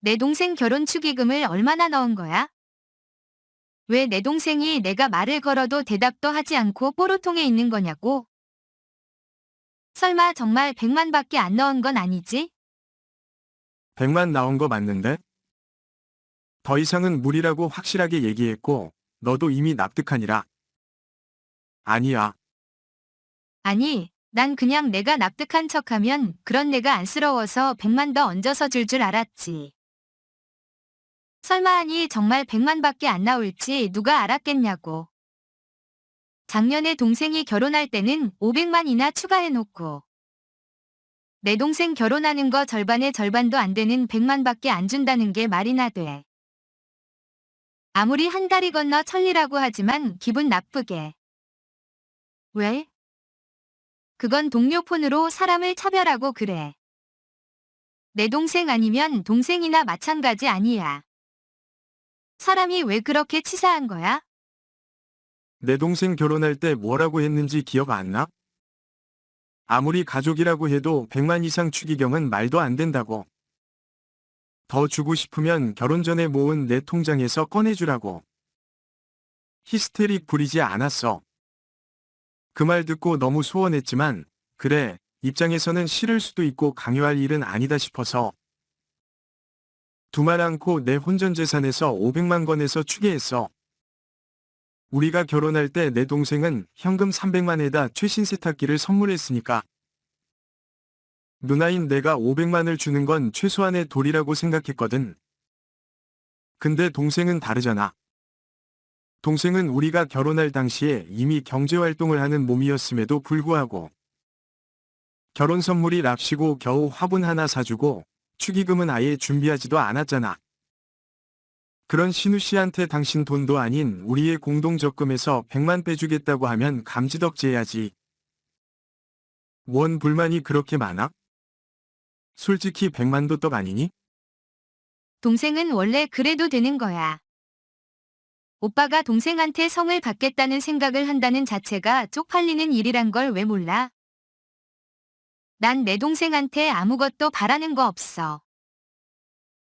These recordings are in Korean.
내 동생 결혼 축의금을 얼마나 넣은 거야? 왜 내 동생이 내가 말을 걸어도 대답도 하지 않고 뽀로통에 있는 거냐고? 설마 정말 100만 밖에 안 넣은 건 아니지? 100만 나온 거 맞는데? 더 이상은 무리라고 확실하게 얘기했고, 너도 이미 납득하니라. 아니야. 아니, 난 그냥 내가 납득한 척하면 그런 내가 안쓰러워서 100만 더 얹어서 줄 줄 알았지. 설마 하니 정말 100만밖에 안 나올지 누가 알았겠냐고. 작년에 동생이 결혼할 때는 500만이나 추가해놓고 내 동생 결혼하는 거 절반의 절반도 안 되는 100만밖에 안 준다는 게 말이나 돼. 아무리 한 다리 건너 천리라고 하지만 기분 나쁘게. 왜? 그건 동료 폰으로 사람을 차별하고 그래. 내 동생 아니면 동생이나 마찬가지 아니야. 사람이 왜 그렇게 치사한 거야? 내 동생 결혼할 때 뭐라고 했는지 기억 안 나? 아무리 가족이라고 해도 100만 이상 축의금은 말도 안 된다고. 더 주고 싶으면 결혼 전에 모은 내 통장에서 꺼내주라고. 히스테릭 부리지 않았어. 그 말 듣고 너무 소원했지만, 그래, 입장에서는 싫을 수도 있고 강요할 일은 아니다 싶어서. 두말 않고 내 혼전 재산에서 500만 건에서 추계했어. 우리가 결혼할 때 내 동생은 현금 300만에다 최신 세탁기를 선물했으니까. 누나인 내가 500만을 주는 건 최소한의 도리라고 생각했거든. 근데 동생은 다르잖아. 동생은 우리가 결혼할 당시에 이미 경제활동을 하는 몸이었음에도 불구하고 결혼 선물이 랍시고 겨우 화분 하나 사주고 축의금은 아예 준비하지도 않았잖아. 그런 신우 씨한테 당신 돈도 아닌 우리의 공동 적금에서 100만 빼주겠다고 하면 감지덕지해야지. 원 불만이 그렇게 많아? 솔직히 100만도 떡 아니니? 동생은 원래 그래도 되는 거야. 오빠가 동생한테 성을 받겠다는 생각을 한다는 자체가 쪽팔리는 일이란 걸 왜 몰라? 난 내 동생한테 아무것도 바라는 거 없어.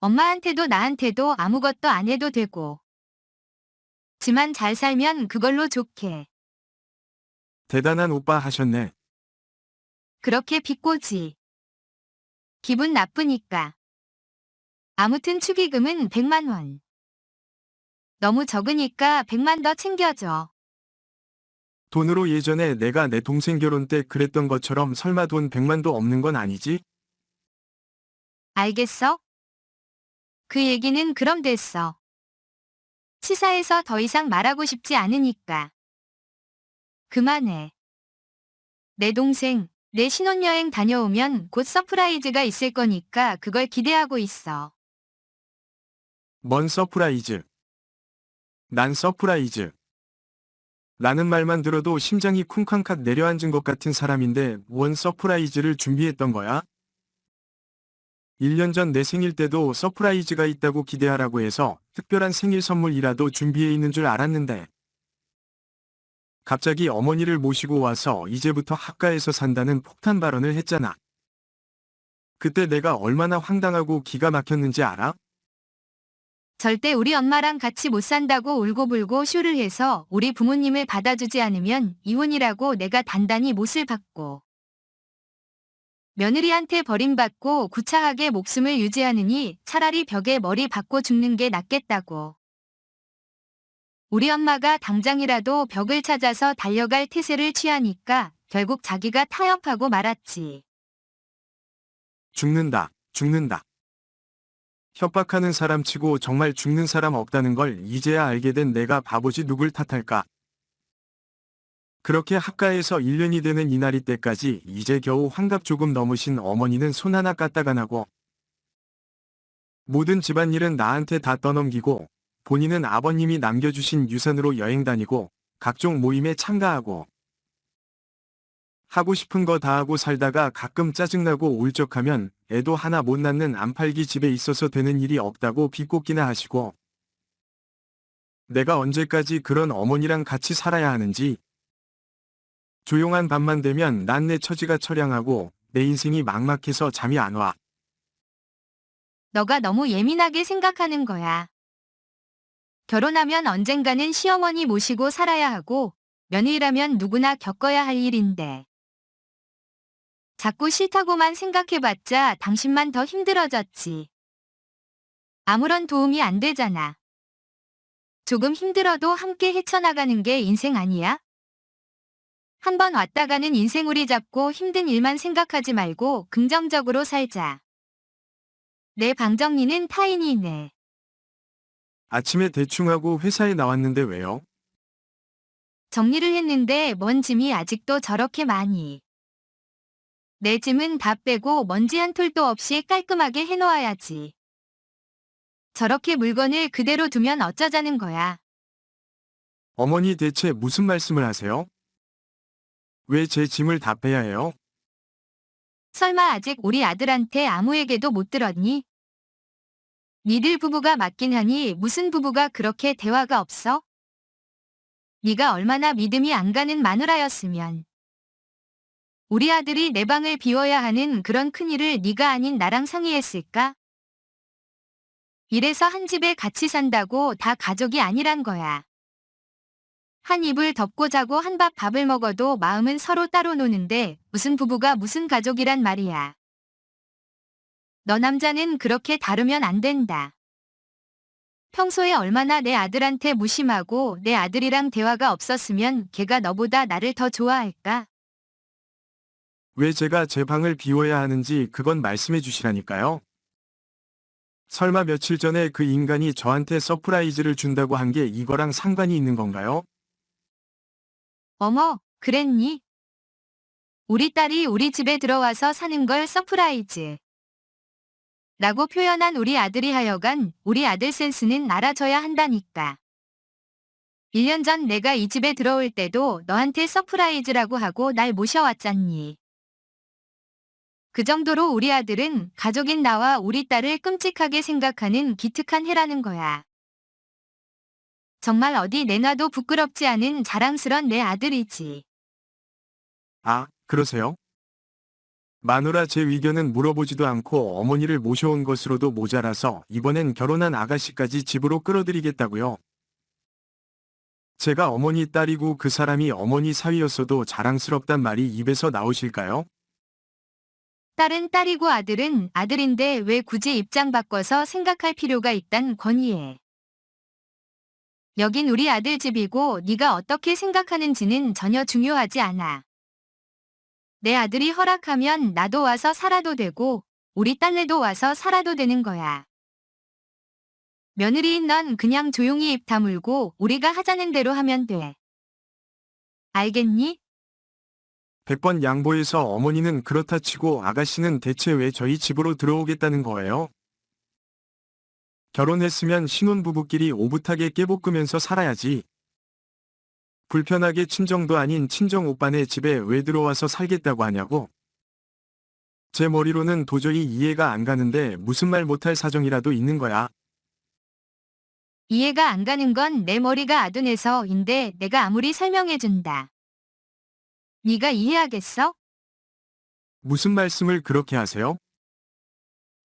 엄마한테도 나한테도 아무것도 안 해도 되고. 지만 잘 살면 그걸로 좋게. 대단한 오빠 하셨네. 그렇게 비꼬지. 기분 나쁘니까. 아무튼 축의금은 100만 원. 너무 적으니까 100만 더 챙겨줘. 돈으로 예전에 내가 내 동생 결혼 때 그랬던 것처럼 설마 돈 100만도 없는 건 아니지? 알겠어? 그 얘기는 그럼 됐어. 치사해서 더 이상 말하고 싶지 않으니까. 그만해. 내 동생, 내 신혼여행 다녀오면 곧 서프라이즈가 있을 거니까 그걸 기대하고 있어. 뭔 서프라이즈. 난 서프라이즈. 라는 말만 들어도 심장이 쿵쾅칵 내려앉은 것 같은 사람인데 원 서프라이즈를 준비했던 거야? 1년 전 내 생일 때도 서프라이즈가 있다고 기대하라고 해서 특별한 생일 선물이라도 준비해 있는 줄 알았는데 갑자기 어머니를 모시고 와서 이제부터 학가에서 산다는 폭탄 발언을 했잖아. 그때 내가 얼마나 황당하고 기가 막혔는지 알아? 절대 우리 엄마랑 같이 못 산다고 울고불고 쇼를 해서 우리 부모님을 받아주지 않으면 이혼이라고 내가 단단히 못을 받고 며느리한테 버림받고 구차하게 목숨을 유지하느니 차라리 벽에 머리 박고 죽는 게 낫겠다고. 우리 엄마가 당장이라도 벽을 찾아서 달려갈 태세를 취하니까 결국 자기가 타협하고 말았지. 죽는다, 죽는다. 협박하는 사람 치고 정말 죽는 사람 없다는 걸 이제야 알게 된 내가 바보지 누굴 탓할까. 그렇게 학가에서 1년이 되는 이날이 때까지 이제 겨우 환갑 조금 넘으신 어머니는 손 하나 까딱 안 하고 모든 집안일은 나한테 다 떠넘기고 본인은 아버님이 남겨주신 유산으로 여행 다니고 각종 모임에 참가하고 하고 싶은 거 다 하고 살다가 가끔 짜증나고 울적하면 애도 하나 못 낳는 안팔기 집에 있어서 되는 일이 없다고 비꼬기나 하시고 내가 언제까지 그런 어머니랑 같이 살아야 하는지 조용한 밤만 되면 난 내 처지가 처량하고 내 인생이 막막해서 잠이 안 와. 너가 너무 예민하게 생각하는 거야. 결혼하면 언젠가는 시어머니 모시고 살아야 하고, 며느리라면 누구나 겪어야 할 일인데. 자꾸 싫다고만 생각해봤자 당신만 더 힘들어졌지. 아무런 도움이 안 되잖아. 조금 힘들어도 함께 헤쳐나가는 게 인생 아니야? 한 번 왔다 가는 인생우리 잡고 힘든 일만 생각하지 말고 긍정적으로 살자. 내 방정리는 타인이네. 아침에 대충 하고 회사에 나왔는데 왜요? 정리를 했는데 먼 짐이 아직도 저렇게 많이. 내 짐은 다 빼고 먼지 한 톨도 없이 깔끔하게 해놓아야지. 저렇게 물건을 그대로 두면 어쩌자는 거야. 어머니 대체 무슨 말씀을 하세요? 왜 제 짐을 다 빼야 해요? 설마 아직 우리 아들한테 아무에게도 못 들었니? 니들 부부가 맞긴 하니 무슨 부부가 그렇게 대화가 없어? 네가 얼마나 믿음이 안 가는 마누라였으면. 우리 아들이 내 방을 비워야 하는 그런 큰일을 네가 아닌 나랑 상의했을까? 이래서 한 집에 같이 산다고 다 가족이 아니란 거야. 한 이불 덮고 자고 한 밥 밥을 먹어도 마음은 서로 따로 노는데 무슨 부부가 무슨 가족이란 말이야. 너 남자는 그렇게 다루면 안 된다. 평소에 얼마나 내 아들한테 무심하고 내 아들이랑 대화가 없었으면 걔가 너보다 나를 더 좋아할까? 왜 제가 제 방을 비워야 하는지 그건 말씀해 주시라니까요. 설마 며칠 전에 그 인간이 저한테 서프라이즈를 준다고 한 게 이거랑 상관이 있는 건가요? 어머, 그랬니? 우리 딸이 우리 집에 들어와서 사는 걸 서프라이즈. 라고 표현한 우리 아들이 하여간 우리 아들 센스는 알아줘야 한다니까. 1년 전 내가 이 집에 들어올 때도 너한테 서프라이즈라고 하고 날 모셔왔잖니. 그 정도로 우리 아들은 가족인 나와 우리 딸을 끔찍하게 생각하는 기특한 해라는 거야. 정말 어디 내놔도 부끄럽지 않은 자랑스런 내 아들이지. 아, 그러세요? 마누라 제 의견은 물어보지도 않고 어머니를 모셔온 것으로도 모자라서 이번엔 결혼한 아가씨까지 집으로 끌어들이겠다고요. 제가 어머니 딸이고 그 사람이 어머니 사위였어도 자랑스럽단 말이 입에서 나오실까요? 딸은 딸이고 아들은 아들인데 왜 굳이 입장 바꿔서 생각할 필요가 있단 권위에. 여긴 우리 아들 집이고 네가 어떻게 생각하는지는 전혀 중요하지 않아. 내 아들이 허락하면 나도 와서 살아도 되고 우리 딸내도 와서 살아도 되는 거야. 며느리인 넌 그냥 조용히 입 다물고 우리가 하자는 대로 하면 돼. 알겠니? 100번 양보해서 어머니는 그렇다 치고 아가씨는 대체 왜 저희 집으로 들어오겠다는 거예요? 결혼했으면 신혼부부끼리 오붓하게 깨볶으면서 살아야지. 불편하게 친정도 아닌 친정 오빠네 집에 왜 들어와서 살겠다고 하냐고. 제 머리로는 도저히 이해가 안 가는데 무슨 말 못할 사정이라도 있는 거야. 이해가 안 가는 건 내 머리가 아둔해서인데 내가 아무리 설명해준다. 네가 이해하겠어? 무슨 말씀을 그렇게 하세요?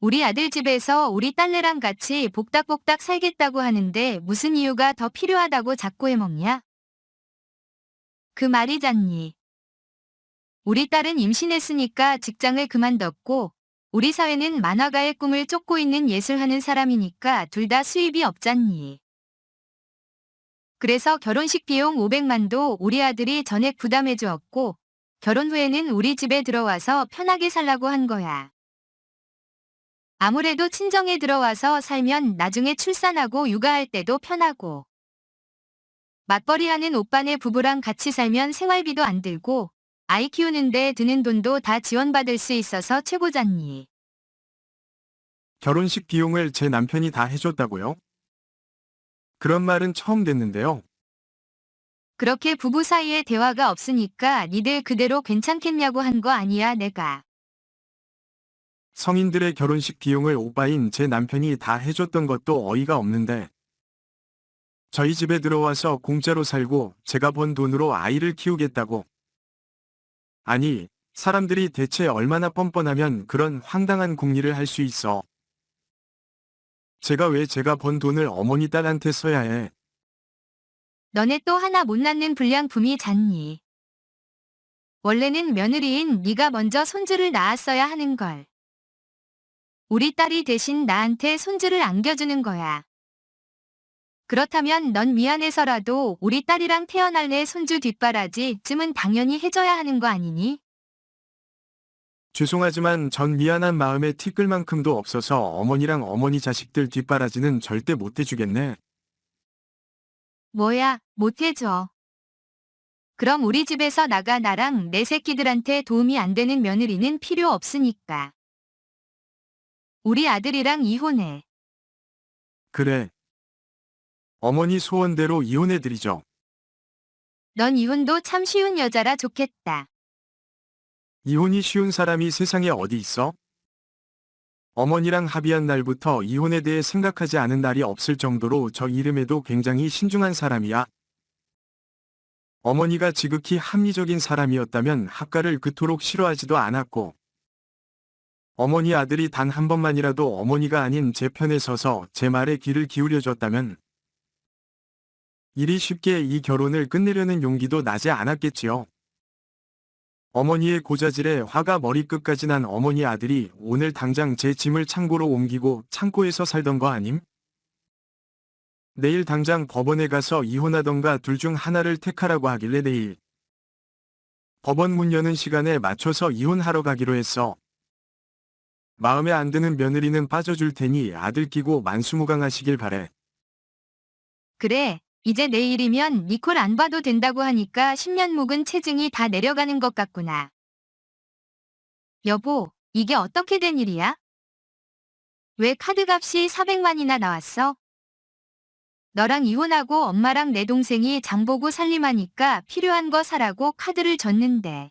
우리 아들 집에서 우리 딸내랑 같이 복닥복닥 살겠다고 하는데 무슨 이유가 더 필요하다고 자꾸 해먹냐? 그 말이잖니. 우리 딸은 임신했으니까 직장을 그만뒀고 우리 사회는 만화가의 꿈을 쫓고 있는 예술하는 사람이니까 둘 다 수입이 없잖니. 그래서 결혼식 비용 500만도 우리 아들이 전액 부담해 주었고 결혼 후에는 우리 집에 들어와서 편하게 살라고 한 거야. 아무래도 친정에 들어와서 살면 나중에 출산하고 육아할 때도 편하고. 맞벌이하는 오빠네 부부랑 같이 살면 생활비도 안 들고 아이 키우는데 드는 돈도 다 지원받을 수 있어서 최고잖니. 결혼식 비용을 제 남편이 다 해줬다고요? 그런 말은 처음 듣는데요. 그렇게 부부 사이에 대화가 없으니까 니들 그대로 괜찮겠냐고 한 거 아니야 내가. 성인들의 결혼식 비용을 오빠인 제 남편이 다 해줬던 것도 어이가 없는데 저희 집에 들어와서 공짜로 살고 제가 번 돈으로 아이를 키우겠다고. 아니, 사람들이 대체 얼마나 뻔뻔하면 그런 황당한 궁리를 할 수 있어. 제가 왜 제가 번 돈을 어머니 딸한테 써야 해? 너네 또 하나 못 낳는 불량품이 잦니. 원래는 며느리인 네가 먼저 손주를 낳았어야 하는 걸. 우리 딸이 대신 나한테 손주를 안겨주는 거야. 그렇다면 넌 미안해서라도 우리 딸이랑 태어날 내 손주 뒷바라지 쯤은 당연히 해줘야 하는 거 아니니? 죄송하지만 전 미안한 마음에 티끌 만큼도 없어서 어머니랑 어머니 자식들 뒷바라지는 절대 못 해주겠네. 뭐야, 못 해줘. 그럼 우리 집에서 나가 나랑 내 새끼들한테 도움이 안 되는 며느리는 필요 없으니까. 우리 아들이랑 이혼해. 그래. 어머니 소원대로 이혼해드리죠. 넌 이혼도 참 쉬운 여자라 좋겠다. 이혼이 쉬운 사람이 세상에 어디 있어? 어머니랑 합의한 날부터 이혼에 대해 생각하지 않은 날이 없을 정도로 저 이름에도 굉장히 신중한 사람이야. 어머니가 지극히 합리적인 사람이었다면 학가를 그토록 싫어하지도 않았고, 어머니 아들이 단 한 번만이라도 어머니가 아닌 제 편에 서서 제 말에 귀를 기울여줬다면, 이리 쉽게 이 결혼을 끝내려는 용기도 나지 않았겠지요. 어머니의 고자질에 화가 머리끝까지 난 어머니 아들이 오늘 당장 제 짐을 창고로 옮기고 창고에서 살던 거 아님? 내일 당장 법원에 가서 이혼하던가 둘 중 하나를 택하라고 하길래 내일 법원 문 여는 시간에 맞춰서 이혼하러 가기로 했어. 마음에 안 드는 며느리는 빠져줄 테니 아들 끼고 만수무강하시길 바래. 그래, 이제 내일이면 니콜 안 봐도 된다고 하니까 10년 묵은 체증이 다 내려가는 것 같구나. 여보, 이게 어떻게 된 일이야? 왜 카드값이 400만이나 나왔어? 너랑 이혼하고 엄마랑 내 동생이 장보고 살림하니까 필요한 거 사라고 카드를 줬는데.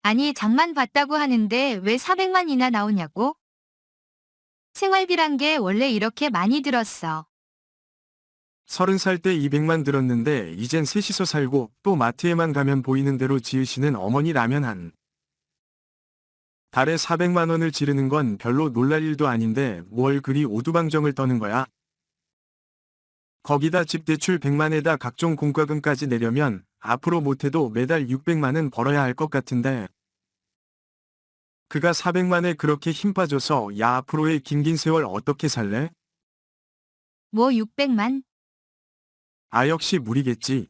아니, 장만 봤다고 하는데 왜 400만이나 나오냐고? 생활비란 게 원래 이렇게 많이 들었어. 서른 살 때 200만 들었는데 이젠 셋이서 살고 또 마트에만 가면 보이는 대로 지으시는 어머니 라면 한 달에 400만 원을 지르는 건 별로 놀랄 일도 아닌데 뭘 그리 오두방정을 떠는 거야. 거기다 집 대출 100만에다 각종 공과금까지 내려면 앞으로 못해도 매달 600만은 벌어야 할 것 같은데 그가 400만에 그렇게 힘 빠져서 야 앞으로의 긴긴 세월 어떻게 살래? 뭐 600만? 아 역시 무리겠지.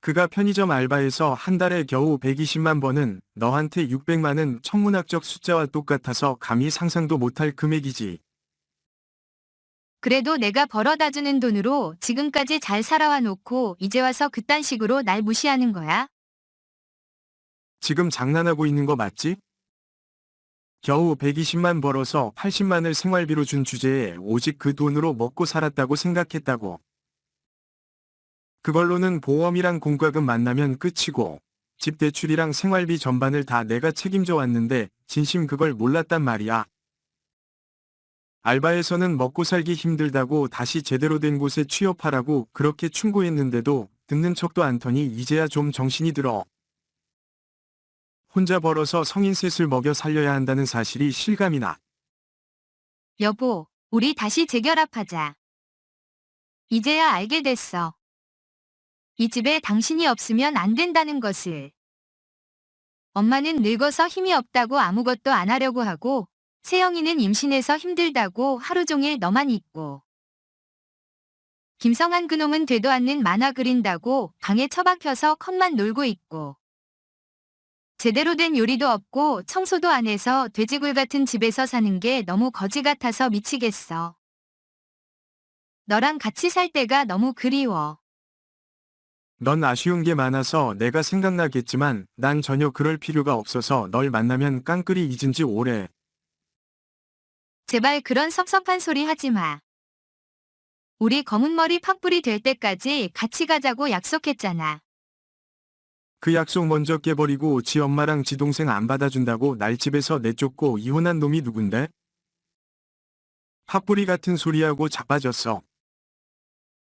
그가 편의점 알바에서 한 달에 겨우 120만 버는 너한테 600만은 천문학적 숫자와 똑같아서 감히 상상도 못할 금액이지. 그래도 내가 벌어다 주는 돈으로 지금까지 잘 살아와 놓고 이제 와서 그딴 식으로 날 무시하는 거야? 지금 장난하고 있는 거 맞지? 겨우 120만 벌어서 80만을 생활비로 준 주제에 오직 그 돈으로 먹고 살았다고 생각했다고. 그걸로는 보험이랑 공과금 만나면 끝이고 집 대출이랑 생활비 전반을 다 내가 책임져 왔는데 진심 그걸 몰랐단 말이야. 알바에서는 먹고 살기 힘들다고 다시 제대로 된 곳에 취업하라고 그렇게 충고했는데도 듣는 척도 않더니 이제야 좀 정신이 들어. 혼자 벌어서 성인 셋을 먹여 살려야 한다는 사실이 실감이 나. 여보, 우리 다시 재결합하자. 이제야 알게 됐어. 이 집에 당신이 없으면 안 된다는 것을. 엄마는 늙어서 힘이 없다고 아무것도 안 하려고 하고, 세영이는 임신해서 힘들다고 하루 종일 너만 있고. 김성한 그놈은 되도 않는 만화 그린다고 방에 처박혀서 컷만 놀고 있고. 제대로 된 요리도 없고 청소도 안 해서 돼지굴 같은 집에서 사는 게 너무 거지 같아서 미치겠어. 너랑 같이 살 때가 너무 그리워. 넌 아쉬운 게 많아서 내가 생각나겠지만 난 전혀 그럴 필요가 없어서 널 만나면 깡그리 잊은 지 오래. 제발 그런 섭섭한 소리 하지 마. 우리 검은머리 팍불이 될 때까지 같이 가자고 약속했잖아. 그 약속 먼저 깨버리고 지 엄마랑 지 동생 안 받아준다고 날 집에서 내쫓고 이혼한 놈이 누군데? 팥뿌리 같은 소리하고 자빠졌어.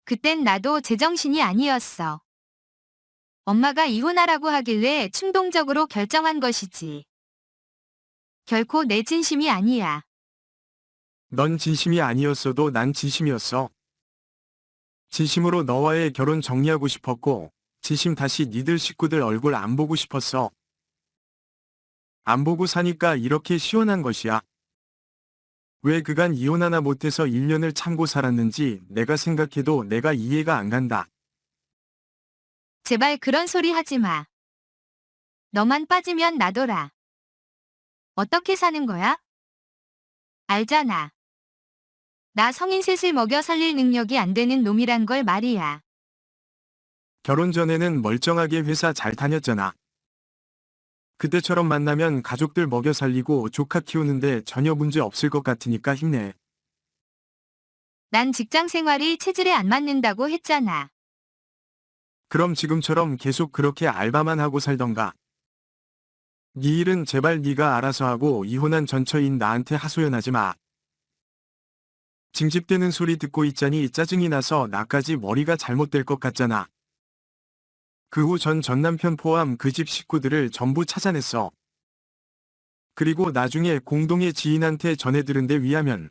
그땐 나도 제정신이 아니었어. 엄마가 이혼하라고 하길래 충동적으로 결정한 것이지. 결코 내 진심이 아니야. 넌 진심이 아니었어도 난 진심이었어. 진심으로 너와의 결혼 정리하고 싶었고, 진심 다시 니들 식구들 얼굴 안 보고 싶었어. 안 보고 사니까 이렇게 시원한 것이야. 왜 그간 이혼 하나 못해서 1년을 참고 살았는지 내가 생각해도 내가 이해가 안 간다. 제발 그런 소리 하지 마. 너만 빠지면 나더라. 어떻게 사는 거야? 알잖아. 나 성인 셋을 먹여 살릴 능력이 안 되는 놈이란 걸 말이야. 결혼 전에는 멀쩡하게 회사 잘 다녔잖아. 그때처럼 만나면 가족들 먹여 살리고 조카 키우는데 전혀 문제 없을 것 같으니까 힘내. 난 직장 생활이 체질에 안 맞는다고 했잖아. 그럼 지금처럼 계속 그렇게 알바만 하고 살던가. 네 일은 제발 네가 알아서 하고 이혼한 전처인 나한테 하소연하지 마. 징집대는 소리 듣고 있자니 짜증이 나서 나까지 머리가 잘못될 것 같잖아. 그 후 전 전남편 포함 그 집 식구들을 전부 찾아냈어. 그리고 나중에 공동의 지인한테 전해들은 데 위하면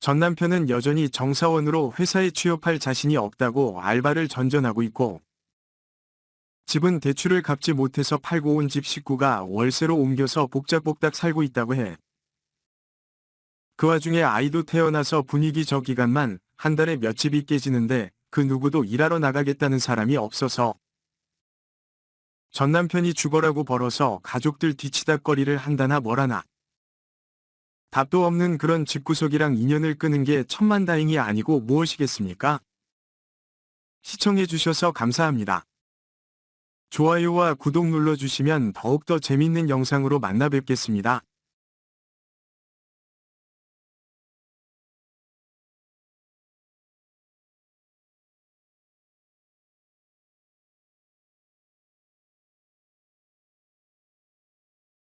전 남편은 여전히 정사원으로 회사에 취업할 자신이 없다고 알바를 전전하고 있고 집은 대출을 갚지 못해서 팔고 온 집 식구가 월세로 옮겨서 복작복작 살고 있다고 해. 그 와중에 아이도 태어나서 분위기 저 기간만 한 달에 몇 집이 깨지는데 그 누구도 일하러 나가겠다는 사람이 없어서 전 남편이 죽어라고 벌어서 가족들 뒤치다거리를 한다나 뭐라나. 답도 없는 그런 집구석이랑 인연을 끄는 게 천만다행이 아니고 무엇이겠습니까? 시청해주셔서 감사합니다. 좋아요와 구독 눌러주시면 더욱더 재밌는 영상으로 만나 뵙겠습니다.